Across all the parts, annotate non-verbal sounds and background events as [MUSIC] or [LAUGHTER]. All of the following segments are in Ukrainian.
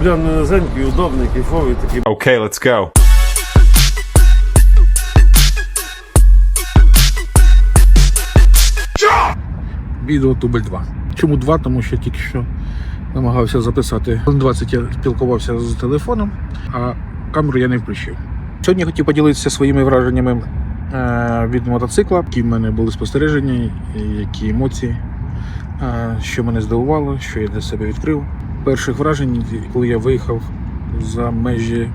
Бля, ну низенький, удобний, кайфовий такий. Okay, let's go. Відео дубль 2. Чому 2? Тому що тільки що намагався записати. 20 я спілкувався з телефоном, а камеру я не включив. Сьогодні хотів поділитися своїми враженнями е, від мотоцикла, які в мене були спостереження, які емоції, е, що мене здивувало, що я для себе відкрив. Перших вражень, коли я виїхав за межі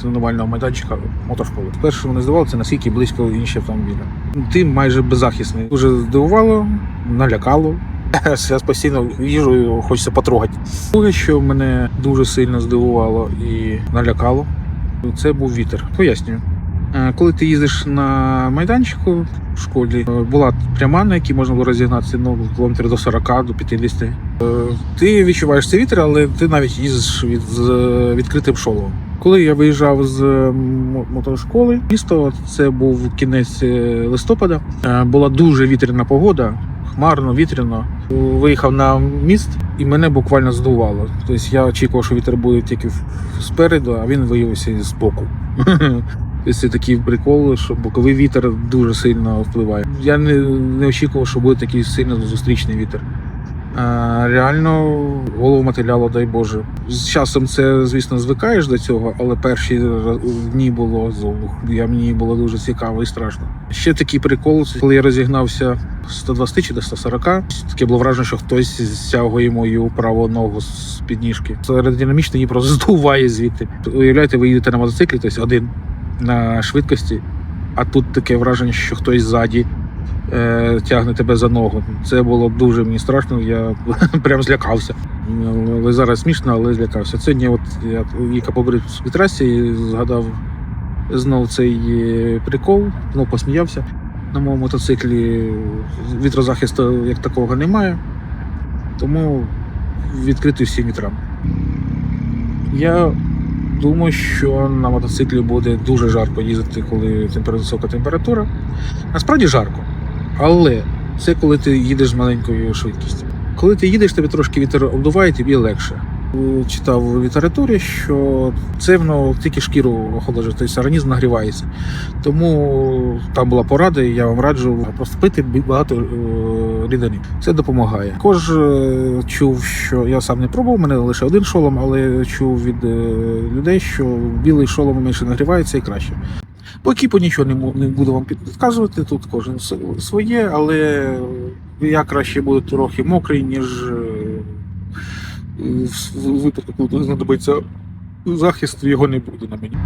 тренувального майданчика мотошколи. Перше, мене здивувало, це наскільки близько інші автомобілі. Ти майже беззахисний. Дуже здивувало, налякало. [LAUGHS] Я постійно їжу, хочеться потрогати. Друге, що мене дуже сильно здивувало і налякало, це був вітер. Пояснюю. Е, Коли ти їздиш на майданчику в школі, е, була пряма, на якій можна було розігнатися ну, кілометрів до 40, до 50. Е, Ти відчуваєш цей вітер, але ти навіть їздиш від, з відкритим шоломом. Коли я виїжджав з мотошколи, місто це був кінець листопада. Була дуже вітряна погода, хмарно, вітряно. Виїхав на міст і мене буквально здувало. Тобто я очікував, що вітер буде тільки спереду, а він виявився з боку. [LAUGHS] Тобто Це такий прикол, що боковий вітер дуже сильно впливає. Я не, не очікував, що буде такий сильно зустрічний вітер. А, реально голову мотиляло, дай Боже. З часом це, звісно, звикаєш до цього, але перші дні було. Я мені було дуже цікаво і страшно. Ще такий прикол, коли я розігнався 120 чи до 140, таке було враження, що хтось стягує мою праву ногу з підніжки. Аеродинамічно її просто здуває звідти. Уявляєте, ви їдете на мотоциклі, тобто один на швидкості, а тут таке враження, що хтось ззаді е, тягне тебе за ногу. Це було дуже мені страшно. Я [LAUGHS] прям злякався. Ну, Але зараз смішно, але злякався. Сьогодні от я їхав по Бритській трасі і згадав знов цей е, прикол, знов посміявся. На моєму мотоциклі вітрозахисту як такого немає, тому відкритий всім вітрам. Я думаю, що на мотоциклі буде дуже жарко їздити, коли висока температура. Насправді жарко. Але це коли ти їдеш з маленькою швидкістю. Коли ти їдеш, тебе трошки вітер обдуває, тобі легше. Е, Читав в літературі, що це воно тільки шкіру охолоджує, тобто організм нагрівається. Тому там була порада, і я вам раджу просто пити багато е, рідини. Це допомагає. Також е, чув, що я сам не пробував, мене лише один шолом, але чув від людей, що білий шолом менше нагрівається і краще. По екіпу нічого не, буду вам підказувати, тут кожен своє, але я краще буду трохи мокрий, ніж в випадку, коли знадобиться захист, його не буде на мені.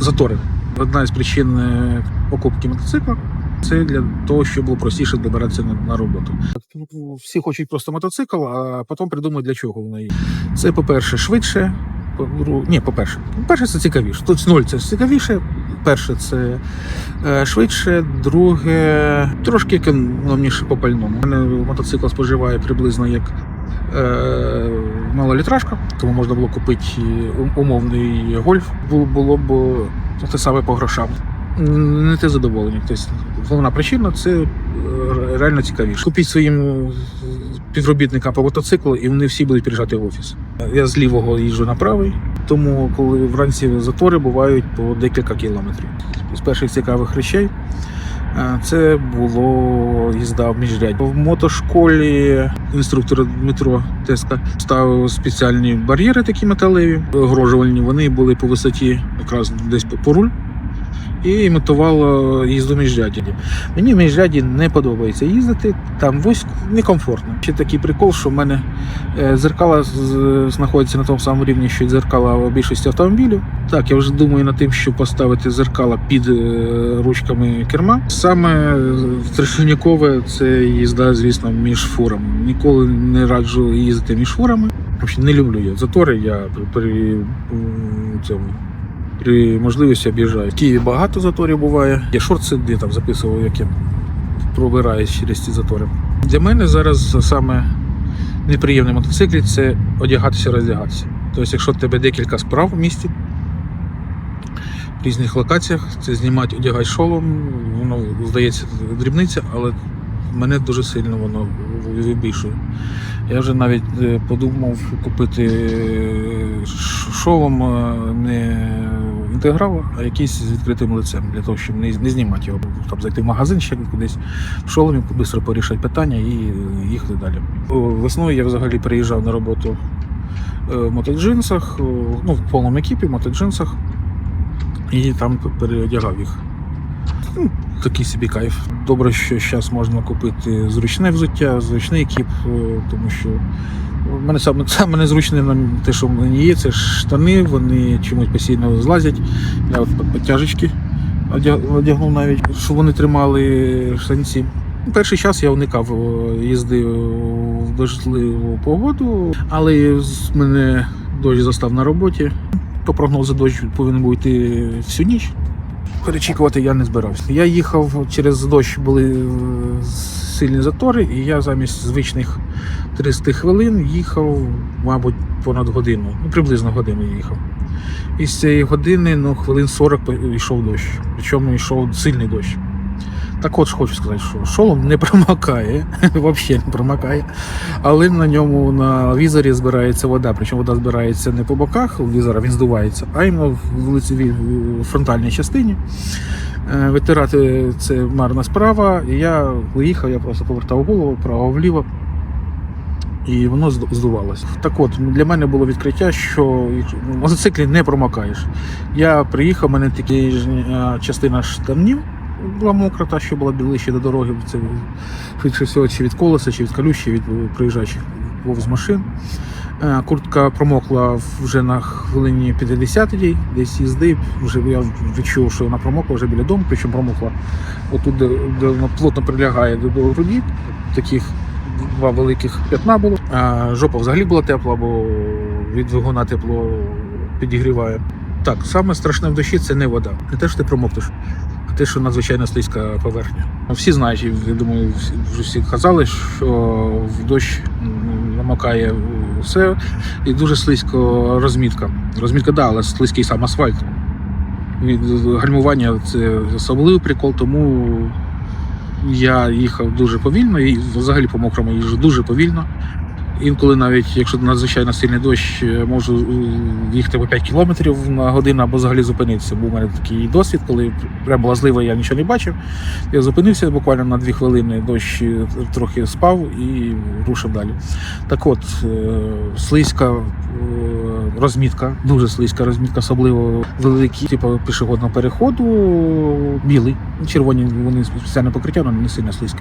Затори. Одна з причин е, покупки мотоцикла це для того, щоб було простіше добиратися на, роботу. Всі хочуть просто мотоцикл, а потім придумають, для чого воно є. Це, по-перше, швидше. Ні, по-перше, по-перше, це цікавіше. Тут ноль це цікавіше. Перше, це е, швидше, друге, трошки економніше по пальному. У мене мотоцикл споживає приблизно як малолітражка, тому можна було купити умовний гольф. Було, б е, те саме по грошам. Не те задоволення. Тобто, головна причина це е, реально цікавіше. Купіть своїм е, співробітникам по мотоциклу, і вони всі будуть приїжджати в офіс. Я з лівого їжджу на правий, тому коли вранці затори бувають по декілька кілометрів. З перших цікавих речей е, це було їзда в міжряді. В мотошколі інструктор Дмитро Теска ставив спеціальні бар'єри, такі металеві, огрожувальні. Вони були по висоті якраз десь по- руль. І імітувало їзду в міжряді. Мені в міжряді не подобається їздити, там вузько, некомфортно. Ще такий прикол, що в мене е, зеркала з- знаходяться на тому самому рівні, що й дзеркала у більшості автомобілів. Так, я вже думаю над тим, щоб поставити зеркала під е, ручками керма. Саме е, це їзда, звісно, між фурами. Ніколи не раджу їздити між фурами. Не люблю я затори. Я при цьому. При можливості об'їжджаю. В Києві багато заторів буває. Я шорти де там записував, як я пробираюсь через ці затори. Для мене зараз саме неприємний мотоциклі це одягатися, роздягатися. Тобто, якщо в тебе декілька справ в місті, в різних локаціях, це знімати, одягати шолом, воно здається дрібниця, але мене дуже сильно воно вибільшує. Я вже навіть е, подумав купити е, ш- шолом е, не інтеграл, а якийсь з відкритим лицем, для того, щоб не, не знімати його. Там зайти в магазин ще кудись в шоломі, швидко порішати питання і їхати далі. Весною я взагалі приїжджав на роботу е, в мотоджинсах, ну, в повному екіпі, в мотоджинсах, і там переодягав їх. Ну, Такий собі кайф. Добре, що зараз можна купити зручне взуття, зручний екіп, е, тому що мене саме, [LAUGHS] саме незручне те, що в мене є, це штани, вони чомусь постійно злазять. Я от підтяжечки одягнув навіть, щоб вони тримали штанці. Перший час я уникав е, їзди в дождливу погоду, але мене дощ застав на роботі. По прогнозу дощ повинен був йти всю ніч. Перечікувати я не збирався. Я їхав через дощ, були е, сильні затори, і я замість звичних 30 хвилин їхав, мабуть, понад годину. Ну, приблизно годину їхав. І з цієї години ну, хвилин 40 йшов дощ. Причому йшов сильний дощ. Так от хочу сказати, що шолом не промокає, [LAUGHS] взагалі не промокає. Але на ньому на візорі збирається вода. Причому вода збирається не по боках у візора, він здувається, а іменно в фронтальній частині. Е, Витирати це марна справа. Я виїхав, я просто повертав голову вправо-вліво. І воно зду- здувалося. Так от, для мене було відкриття, що в мотоциклі не промокаєш. Я приїхав, у мене ж, е, частина штанів була мокра, та що була ближче до дороги. Це швидше всього, чи від колеса, чи від калющі, від проїжджаючих повз машин. Е, Куртка промокла вже на хвилині 50-й, десь їзди. Вже я відчув, що вона промокла вже біля дому, причому промокла отут, де, де вона плотно прилягає до, груді. Таких два великих п'ятна було. А жопа взагалі була тепла, бо від двигуна тепло підігріває. Так, саме страшне в дощі це не вода. Не те, що ти промокнеш, те, що надзвичайно слизька поверхня. Всі знають, я думаю, вже всі казали, що в дощ м, намокає все і дуже слизько розмітка. Розмітка, да, але слизький сам асфальт. Гальмування це особливий прикол, тому я їхав дуже повільно і взагалі по мокрому їжджу дуже повільно. Інколи навіть, якщо надзвичайно сильний дощ, е, можу е, їхати по 5 км на годину або взагалі зупинитися. Був у мене такий досвід, коли прямо була злива, я нічого не бачив. Я зупинився буквально на 2 хвилини, дощ е, трохи спав і рушив далі. Так от, слизька розмітка, дуже слизька розмітка, особливо великі, типу пішохідного переходу, білий. Червоні вони спеціальне покриття, але не сильно слизьке.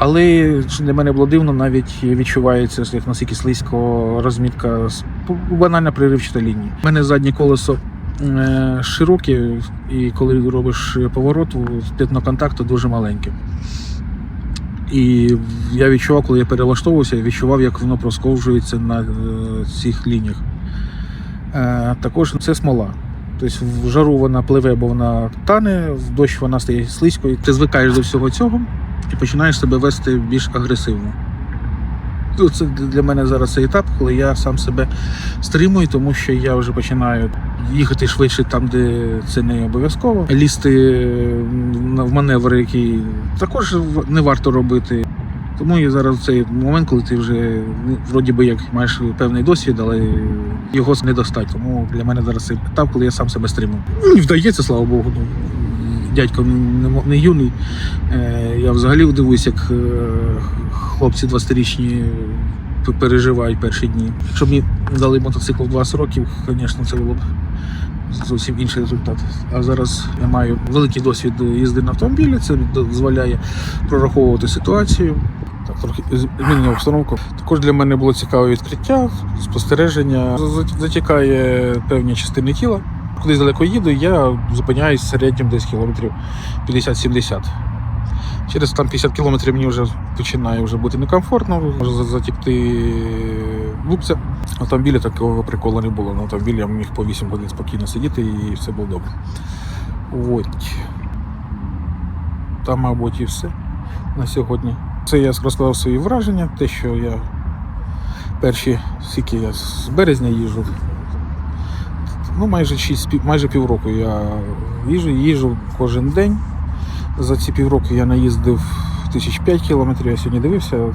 Але для мене було дивно, навіть відчувається, як наскільки слизько розмітка банальна приривчата лінія. У мене заднє колесо е, широке, і коли робиш поворот, п'ятно контакту дуже маленьке. І я відчував, коли я перелаштовувався, відчував, як воно просковжується на е, цих лініях. Е, також це смола. Тобто в жару вона пливе, бо вона тане, в дощ вона стає слизькою. Ти звикаєш до всього цього і починаєш себе вести більш агресивно. Ну, Це для мене зараз цей етап, коли я сам себе стримую, тому що я вже починаю їхати швидше там, де це не обов'язково. Лізти в маневри, які також не варто робити. Тому і зараз цей момент, коли ти вже ну, вроді би як маєш певний досвід, але його не достать. Тому для мене зараз цей етап, коли я сам себе стримую. Мені вдається, слава Богу. Дядько не, юний. Е, Я взагалі дивуюсь, як е, хлопці 20-річні переживають перші дні. Якщо б мені дали мотоцикл в 20 років, звісно, це було б зовсім інший результат. А зараз я маю великий досвід їзди на автомобілі, це дозволяє прораховувати ситуацію. Так, трохи змінює обстановку. Також для мене було цікаве відкриття, спостереження. Затікає певні частини тіла. Кудись далеко їду, я зупиняюсь в середньому десь кілометрів 50-70. Через там 50 кілометрів мені вже починає вже бути некомфортно, може затікти лупця. Автомобілі такого приколу не було. На автомобілі я міг по 8 годин спокійно сидіти і все було добре. От. Там, мабуть, і все на сьогодні. Це я розказав свої враження, те, що я перші, скільки я з березня їжджу. Ну, майже 6, пів- майже півроку я їжджу, їжджу кожен день. За ці півроку я наїздив тисяч п'ять кілометрів, я сьогодні дивився.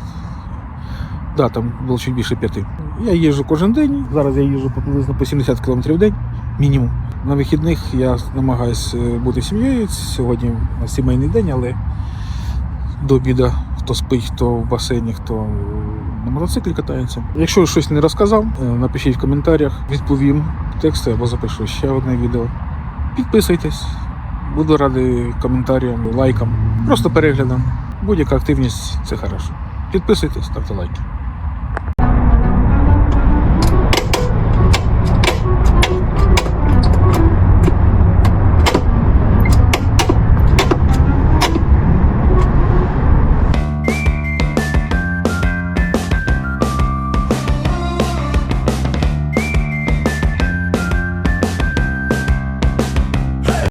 Да, там було чуть більше п'яти. Я їжджу кожен день. Зараз я їжджу приблизно по 70 км в день, мінімум. На вихідних я намагаюся бути сім'єю. Сьогодні сімейний день, але до обіду хто спить, хто в басейні, хто на мотоциклі катається. Якщо щось не розказав, е, напишіть в коментарях, відповім тексти або запишу ще одне відео. Підписуйтесь, буду радий коментарям, лайкам, просто переглядам. Будь-яка активність це хорошо. Підписуйтесь, ставте лайки.